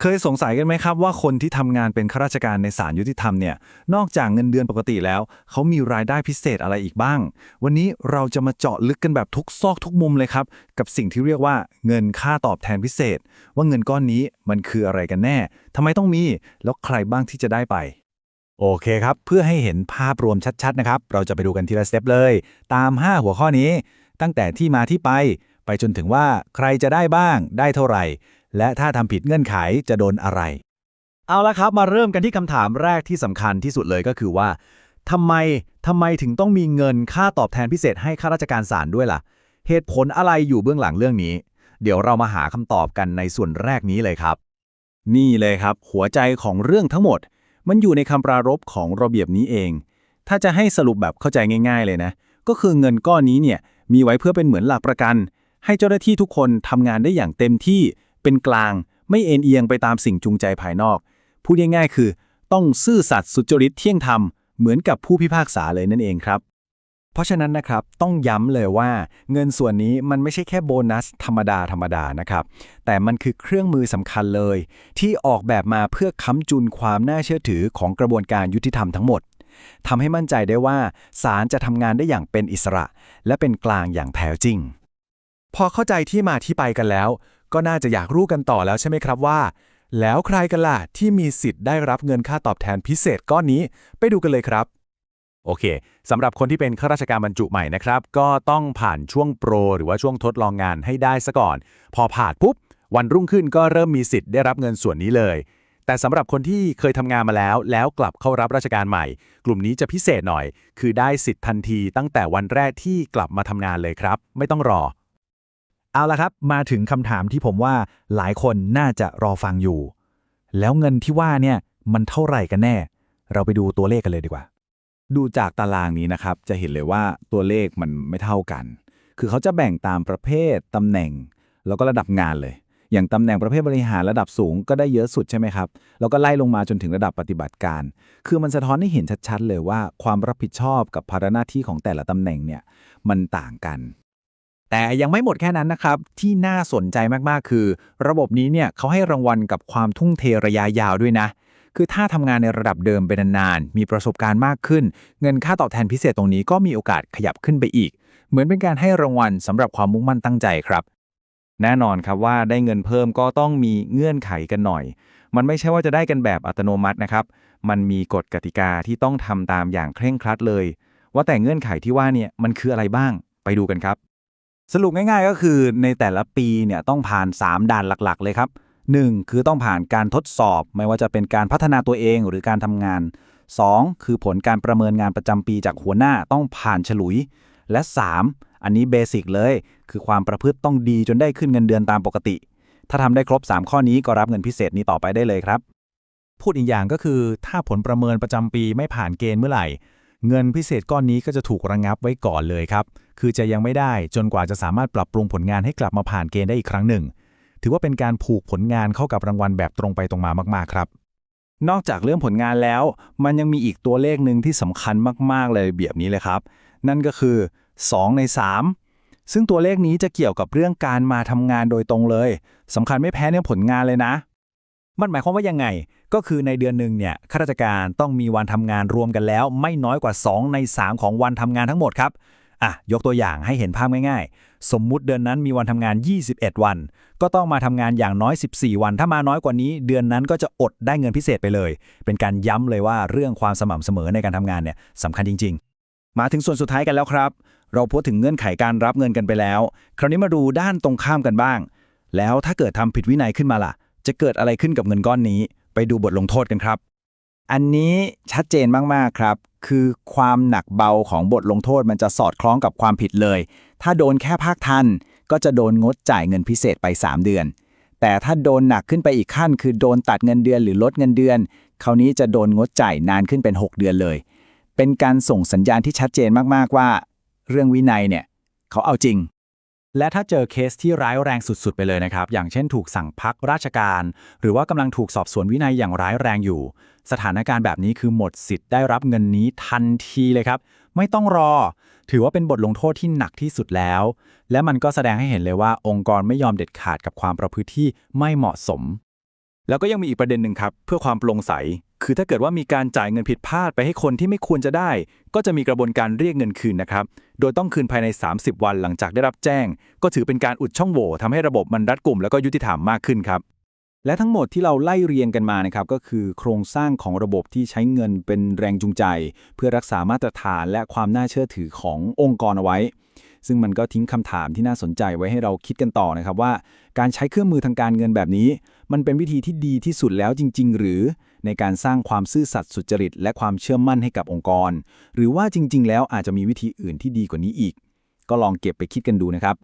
เคยสงสัยกันไหมครับว่าคนที่ทำงานเป็นข้าราชการในศาลยุติธรรมเนี่ย นอกจากเงินเดือนปกติแล้ว เขามีรายได้พิเศษอะไรอีกบ้าง วันนี้เราจะมาเจาะลึกกันแบบทุกซอกทุกมุมเลยครับ กับสิ่งที่เรียกว่าเงินค่าตอบแทนพิเศษ ว่าเงินก้อนนี้มันคืออะไรกันแน่ทำไมต้องมี แล้วใครบ้างที่จะได้ไป โอเคครับ เพื่อให้เห็นภาพรวมชัดๆนะครับ เราจะไปดูกันทีละสเต็ปเลย ตาม 5 หัวข้อนี้ ตั้งแต่ที่มาที่ไป ไปจนถึงว่าใครจะได้บ้าง ได้เท่าไหร่ และถ้าทำผิดเงื่อนไขจะโดนอะไร เอาละครับมาเริ่มกันที่คำถามแรกที่สำคัญที่สุดเลยก็คือว่าทำไมทำไมถึงต้องมีเงินค่าตอบแทนพิเศษให้ข้าราชการศาลด้วยล่ะ เหตุผลอะไรอยู่เบื้องหลังเรื่องนี้ เดี๋ยวเรามาหาคำตอบกันในส่วนแรกนี้เลยครับ นี่เลยครับ หัวใจของเรื่องทั้งหมด มันอยู่ในคำปรารภของระเบียบนี้เอง ถ้าจะให้สรุปแบบเข้าใจง่าย ๆ เลยนะ ก็คือเงินก้อนนี้เนี่ยมีไว้เพื่อเป็นเหมือนหลักประกัน ให้เจ้าหน้าที่ทุกคนทำงานได้อย่างเต็มที่ เป็นกลาง ไม่เอ็นเอียงไปตามสิ่งจูงใจภายนอก พูดง่ายๆคือ ต้องซื่อสัตย์สุจริตเที่ยงธรรม เหมือนกับผู้พิพากษาเลยนั่นเองครับ เพราะฉะนั้นนะครับต้องย้ำเลยว่า เงินส่วนนี้มันไม่ใช่แค่โบนัสธรรมดาธรรมดานะครับ แต่มันคือเครื่องมือสำคัญเลย ที่ออกแบบมาเพื่อค้ำจุนความน่าเชื่อถือของกระบวนการยุติธรรมทั้งหมดทำให้มั่นใจได้ว่าศาลจะทำงานได้อย่างเป็นอิสระ และเป็นกลางอย่างแท้จริง พอเข้าใจที่มาที่ไปกันแล้ว ก็น่าจะอยากรู้กันต่อแล้วใช่ไหมครับว่า แล้วใครกันล่ะที่มีสิทธิ์ได้รับเงินค่าตอบแทนพิเศษก้อนนี้ ไปดูกันเลยครับ โอเคสำหรับคนที่เป็นข้าราชการบรรจุใหม่นะครับ ก็ต้องผ่านช่วงโปร หรือว่าช่วงทดลองงานให้ได้ซะก่อน พอผ่านปุ๊บ วันรุ่งขึ้นก็เริ่มมีสิทธิ์ได้รับเงินส่วนนี้เลยแต่สำหรับคนที่เคยทำงานมาแล้ว แล้วกลับเข้ารับราชการใหม่ กลุ่มนี้จะพิเศษหน่อย คือได้สิทธิ์ทันทีตั้งแต่วันแรกที่กลับมาทำงานเลยครับ ไม่ต้องรอ เอาละครับ มาถึงคำถามที่ผมว่าหลายคนน่าจะรอฟังอยู่ แล้วเงินที่ว่าเนี่ยมันเท่าไหร่กันแน่ เราไปดูตัวเลขกันเลยดีกว่า ดูจากตารางนี้นะครับ จะเห็นเลยว่าตัวเลขมันไม่เท่ากัน คือเขาจะแบ่งตามประเภทตำแหน่ง แล้วก็ระดับงานเลย อย่างตำแหน่งประเภทบริหารระดับสูงก็ได้เยอะสุดใช่ไหมครับ แล้วก็ไล่ลงมาจนถึงระดับปฏิบัติการ คือมันสะท้อนให้เห็นชัดๆ เลยว่าความรับผิดชอบกับภาระหน้าที่ของแต่ละตำแหน่งเนี่ยมันต่างกัน แต่ยังไม่หมดแค่นั้นนะครับ ที่น่าสนใจมากๆ คือ ระบบนี้เนี่ยเขาให้รางวัลกับความทุ่งเทระยะยาวด้วยนะ คือถ้าทำงานในระดับเดิมเป็นนานๆ มีประสบการณ์มากขึ้น เงินค่าตอบแทนพิเศษตรงนี้ก็มีโอกาสขยับขึ้นไปอีก เหมือนเป็นการให้รางวัลสำหรับความมุ่งมั่นตั้งใจครับ แน่นอนครับว่าได้เงินเพิ่มก็ต้องมีเงื่อนไขกันหน่อย มันไม่ใช่ว่าจะได้กันแบบอัตโนมัตินะครับ มันมีกฎกติกาที่ต้องทำตามอย่างเคร่งครัดเลย ว่าแต่เงื่อนไขที่ว่าเนี่ยมันคืออะไรบ้าง ไปดูกันครับ สรุปง่ายๆ ก็คือในแต่ละปีเนี่ยต้องผ่าน 3 ด่านหลักๆ เลยครับ 1. คือต้องผ่านการทดสอบ ไม่ว่าจะเป็นการพัฒนาตัวเองหรือการทำงาน 2. คือผลการประเมินงานประจำปีจากหัวหน้าต้องผ่านฉลุย และ 3. อันนี้เบสิกเลย คือความประพฤติต้องดีจนได้ขึ้นเงินเดือนตามปกติ ถ้าทำได้ครบ 3 ข้อนี้ก็รับเงินพิเศษนี้ต่อไปได้เลยครับ พูดอีกอย่างก็คือ ถ้าผลประเมินประจำปีไม่ผ่านเกณฑ์เมื่อไหร่ เงินพิเศษก้อนนี้ก็จะถูกระงับไว้ก่อนเลยครับ คือจะยังไม่ได้จนกว่าจะสามารถปรับปรุงผลงานให้กลับมาผ่านเกณฑ์ได้อีกครั้งหนึ่ง ถือว่าเป็นการผูกผลงานเข้ากับรางวัลแบบตรงไปตรงมามากๆครับ นอกจากเรื่องผลงานแล้ว มันยังมีอีกตัวเลขหนึ่งที่สำคัญมากๆเลยแบบนี้เลยครับ นั่นก็คือ 2 ใน 3 ซึ่งตัวเลขนี้จะเกี่ยวกับเรื่องการมาทำงานโดยตรงเลยสำคัญไม่แพ้เรื่องผลงานเลยนะมันหมายความว่ายังไง ก็คือในเดือนหนึ่งเนี่ย ข้าราชการต้องมีวันทำงานรวมกันแล้ว ไม่น้อยกว่า 2 ใน 3 ของวันทำงานทั้งหมดครับ อะยกตัวอย่างให้เห็นภาพง่ายๆ สมมุติเดือนนั้นมีวันทำงาน 21 วัน ก็ต้องมาทำงานอย่างน้อย 14 วัน ถ้ามาน้อยกว่านี้ เดือนนั้นก็จะอดได้เงินพิเศษไปเลย เป็นการย้ำเลยว่าเรื่องความสม่ำเสมอในการทำงานเนี่ยสำคัญจริง ๆ มาถึงส่วนสุดท้ายกันแล้วครับ เราพูดถึงเงื่อนไขการรับเงินกันไปแล้ว คราวนี้มาดูด้านตรงข้ามกันบ้าง แล้วถ้าเกิดทำผิดวินัยขึ้นมาล่ะ จะเกิดอะไรขึ้นกับเงินก้อนนี้ ไปดูบทลงโทษกันครับ อันนี้ชัดเจนมากๆครับ คือความหนักเบาของบทลงโทษมันจะสอดคล้องกับความผิดเลย ถ้าโดนแค่ภาคทัน ก็จะโดนงดจ่ายเงินพิเศษไป 3 เดือน แต่ถ้าโดนหนักขึ้นไปอีกขั้น คือโดนตัดเงินเดือนหรือลดเงินเดือน คราวนี้จะโดนงดจ่ายนานขึ้นเป็น 6 เดือนเลย เป็นการส่งสัญญาณที่ชัดเจนมากๆว่า เรื่องวินัยเนี่ยเขาเอาจริง และถ้าเจอเคสที่ร้ายแรงสุดๆ ไปเลยนะครับ อย่างเช่นถูกสั่งพักราชการ หรือว่ากำลังถูกสอบสวนวินัยอย่างร้ายแรงอยู่ สถานการณ์แบบนี้คือหมดสิทธิ์ได้รับเงินนี้ทันทีเลยครับ ไม่ต้องรอ ถือว่าเป็นบทลงโทษที่หนักที่สุดแล้ว และมันก็แสดงให้เห็นเลยว่าองค์กรไม่ยอมเด็ดขาดกับความประพฤติที่ไม่เหมาะสม แล้วก็ยังมีอีกประเด็นหนึ่งครับ เพื่อความโปร่งใส คือถ้าเกิดว่ามีการจ่ายเงินผิดพลาดไปให้คนที่ไม่ควรจะได้ ก็จะมีกระบวนการเรียกเงินคืนนะครับ โดยต้องคืนภายใน 30 วันหลังจากได้รับแจ้ง ก็ถือเป็นการอุดช่องโหว่ทำให้ระบบมันรัดกุมแล้วก็ยุติธรรมมากขึ้นครับ และทั้งหมดที่เราไล่เรียงกันมานะครับก็คือโครงสร้างของระบบที่ใช้เงินเป็นแรงจูงใจ เพื่อรักษามาตรฐานและความน่าเชื่อถือขององค์กรเอาไว้ ซึ่งมันก็ทิ้งคำถามที่น่าสนใจไว้ให้เราคิดกันต่อนะครับว่า การใช้เครื่องมือทางการเงินแบบนี้ มันเป็นวิธีที่ดีที่สุดแล้วจริง ๆ หรือ ในการสร้างความซื่อสัตย์สุจริต และความเชื่อมั่นให้กับองค์กร หรือว่าจริง ๆ แล้วอาจจะมีวิธีอื่นที่ดีกว่านี้อีก ก็ลองเก็บไปคิดกันดูนะครับ